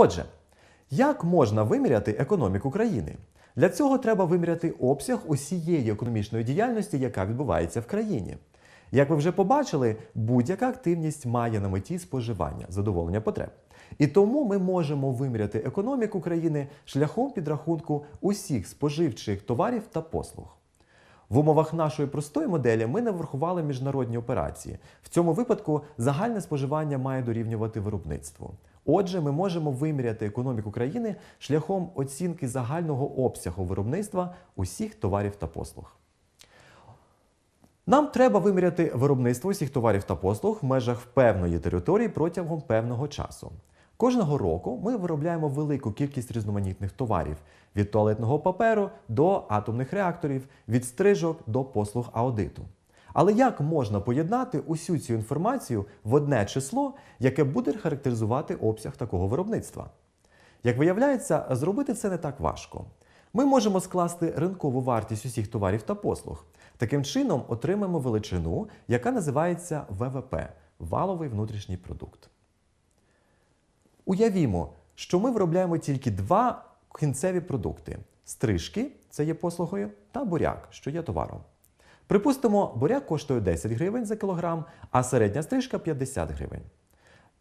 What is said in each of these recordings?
Отже, як можна виміряти економіку країни? Для цього треба виміряти обсяг усієї економічної діяльності, яка відбувається в країні. Як ви вже побачили, будь-яка активність має на меті споживання, задоволення потреб. І тому ми можемо виміряти економіку країни шляхом підрахунку усіх споживчих товарів та послуг. В умовах нашої простої моделі ми не врахували міжнародні операції. В цьому випадку загальне споживання має дорівнювати виробництву. Отже, ми можемо виміряти економіку країни шляхом оцінки загального обсягу виробництва усіх товарів та послуг. Нам треба виміряти виробництво усіх товарів та послуг в межах певної території протягом певного часу. Кожного року ми виробляємо велику кількість різноманітних товарів від туалетного паперу до атомних реакторів, від стрижок до послуг аудиту. Але як можна поєднати усю цю інформацію в одне число, яке буде характеризувати обсяг такого виробництва? Як виявляється, зробити це не так важко. Ми можемо скласти ринкову вартість усіх товарів та послуг. Таким чином отримаємо величину, яка називається ВВП валовий внутрішній продукт. Уявімо, що ми виробляємо тільки два кінцеві продукти: стрижки це є послугою, та буряк, що є товаром. Припустимо, буряк коштує 10 гривень за кілограм, а середня стрижка 50 гривень.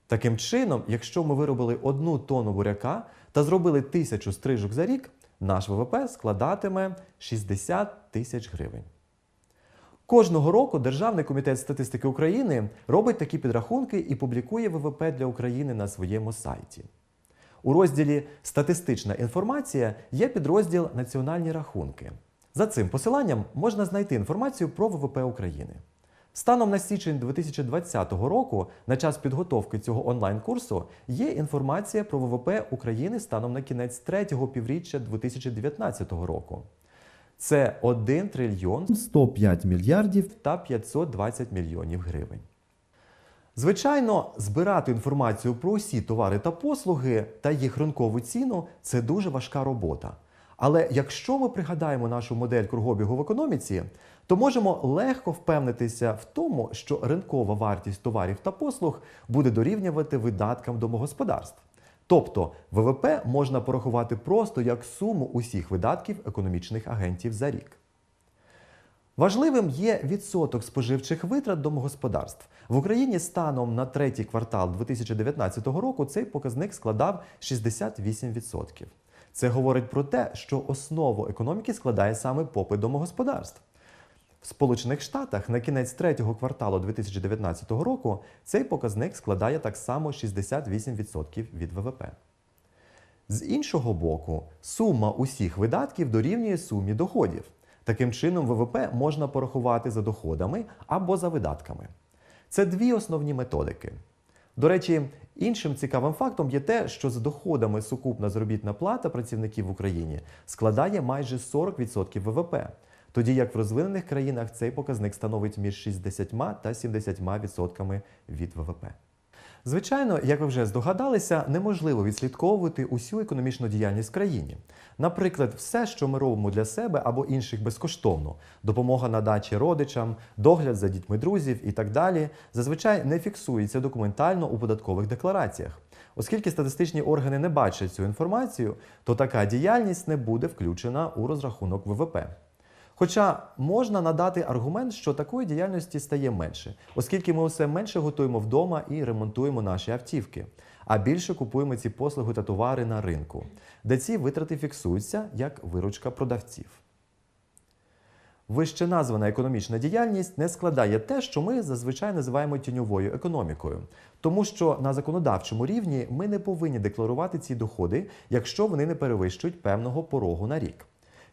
Таким чином, якщо ми виробили одну тонну буряка та зробили тисячу стрижок за рік, наш ВВП складатиме 60 тисяч гривень. Кожного року Державний комітет статистики України робить такі підрахунки і публікує ВВП для України на своєму сайті. У розділі Статистична інформація є підрозділ Національні рахунки. За цим посиланням можна знайти інформацію про ВВП України. Станом на січень 2020 року, на час підготовки цього онлайн-курсу, є інформація про ВВП України станом на кінець третього півріччя 2019 року. Це 1 трильйон 105 мільярдів та 520 мільйонів гривень. Звичайно, збирати інформацію про усі товари та послуги та їх ринкову ціну це дуже важка робота. Але якщо ми пригадаємо нашу модель кругобігу в економіці, то можемо легко впевнитися в тому, що ринкова вартість товарів та послуг буде дорівнювати видаткам домогосподарств. Тобто ВВП можна порахувати просто як суму усіх видатків економічних агентів за рік. Важливим є відсоток споживчих витрат домогосподарств. В Україні станом на третій квартал 2019 року цей показник складав 68%. Це говорить про те, що основу економіки складає саме попит домогосподарств. В Сполучених Штатах на кінець третього кварталу 2019 року цей показник складає так само 68% від ВВП. З іншого боку, сума усіх видатків дорівнює сумі доходів. Таким чином, ВВП можна порахувати за доходами або за видатками. Це дві основні методики. До речі, іншим цікавим фактом є те, що з доходами сукупна заробітна плата працівників в Україні складає майже 40% ВВП, тоді як в розвинених країнах цей показник становить між 60 та 70% від ВВП. Звичайно, як ви вже здогадалися, неможливо відслідковувати усю економічну діяльність в країні. Наприклад, все, що ми робимо для себе або інших безкоштовно, допомога на дачі родичам, догляд за дітьми друзів і так далі, зазвичай не фіксується документально у податкових деклараціях. Оскільки статистичні органи не бачать цю інформацію, то така діяльність не буде включена у розрахунок ВВП. Хоча можна надати аргумент, що такої діяльності стає менше, оскільки ми усе менше готуємо вдома і ремонтуємо наші автівки, а більше купуємо ці послуги та товари на ринку, де ці витрати фіксуються як виручка продавців. Вище названа економічна діяльність не складає те, що ми зазвичай називаємо тіньовою економікою, тому що на законодавчому рівні ми не повинні декларувати ці доходи, якщо вони не перевищують певного порогу на рік.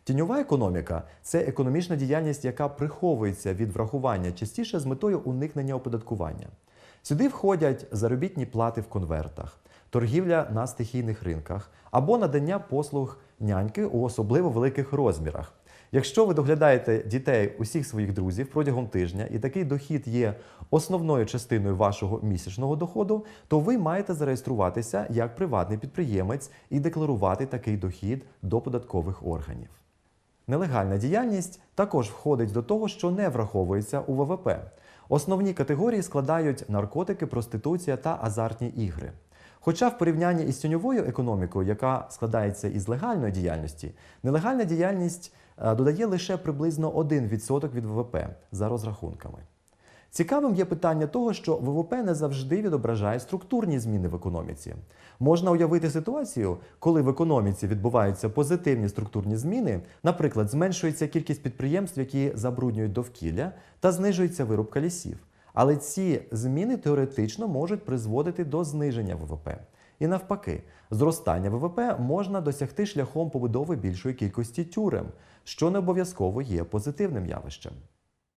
Тіньова економіка це економічна діяльність, яка приховується від врахування частіше з метою уникнення оподаткування. Сюди входять заробітні плати в конвертах, торгівля на стихійних ринках або надання послуг няньки у особливо великих розмірах. Якщо ви доглядаєте дітей усіх своїх друзів протягом тижня, і такий дохід є основною частиною вашого місячного доходу, то ви маєте зареєструватися як приватний підприємець і декларувати такий дохід до податкових органів. Нелегальна діяльність також входить до того, що не враховується у ВВП. Основні категорії складають наркотики, проституція та азартні ігри. Хоча в порівнянні із тіньовою економікою, яка складається із легальної діяльності, нелегальна діяльність е, додає лише приблизно 1% від ВВП за розрахунками. Цікавим є питання того, що ВВП не завжди відображає структурні зміни в економіці. Можна уявити ситуацію, коли в економіці відбуваються позитивні структурні зміни, наприклад, зменшується кількість підприємств, які забруднюють довкілля, та знижується вирубка лісів. Але ці зміни теоретично можуть призводити до зниження ВВП. І навпаки, зростання ВВП можна досягти шляхом побудови більшої кількості тюрем, що не обов'язково є позитивним явищем.